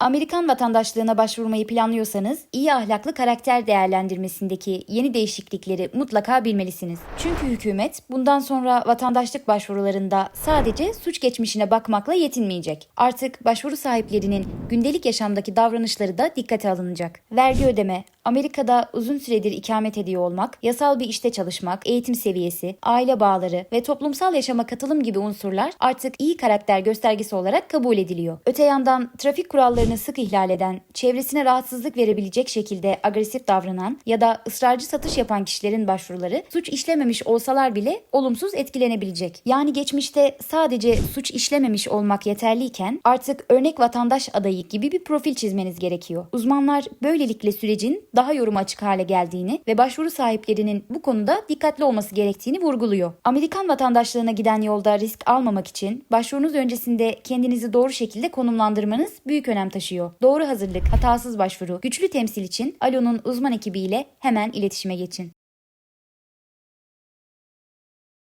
Amerikan vatandaşlığına başvurmayı planlıyorsanız iyi ahlaklı karakter değerlendirmesindeki yeni değişiklikleri mutlaka bilmelisiniz. Çünkü hükümet bundan sonra vatandaşlık başvurularında sadece suç geçmişine bakmakla yetinmeyecek. Artık başvuru sahiplerinin gündelik yaşamdaki davranışları da dikkate alınacak. Vergi ödeme, Amerika'da uzun süredir ikamet ediyor olmak, yasal bir işte çalışmak, eğitim seviyesi, aile bağları ve toplumsal yaşama katılım gibi unsurlar artık iyi karakter göstergesi olarak kabul ediliyor. Öte yandan trafik kurallarını sık ihlal eden, çevresine rahatsızlık verebilecek şekilde agresif davranan ya da ısrarcı satış yapan kişilerin başvuruları suç işlememiş olsalar bile olumsuz etkilenebilecek. Yani geçmişte sadece suç işlememiş olmak yeterliyken artık örnek vatandaş adayı gibi bir profil çizmeniz gerekiyor. Uzmanlar böylelikle sürecin daha yoruma açık hale geldiğini ve başvuru sahiplerinin bu konuda dikkatli olması gerektiğini vurguluyor. Amerikan vatandaşlığına giden yolda risk almamak için başvurunuz öncesinde kendinizi doğru şekilde konumlandırmanız büyük önem taşıyor. Doğru hazırlık, hatasız başvuru, güçlü temsil için Alo'nun uzman ekibiyle hemen iletişime geçin.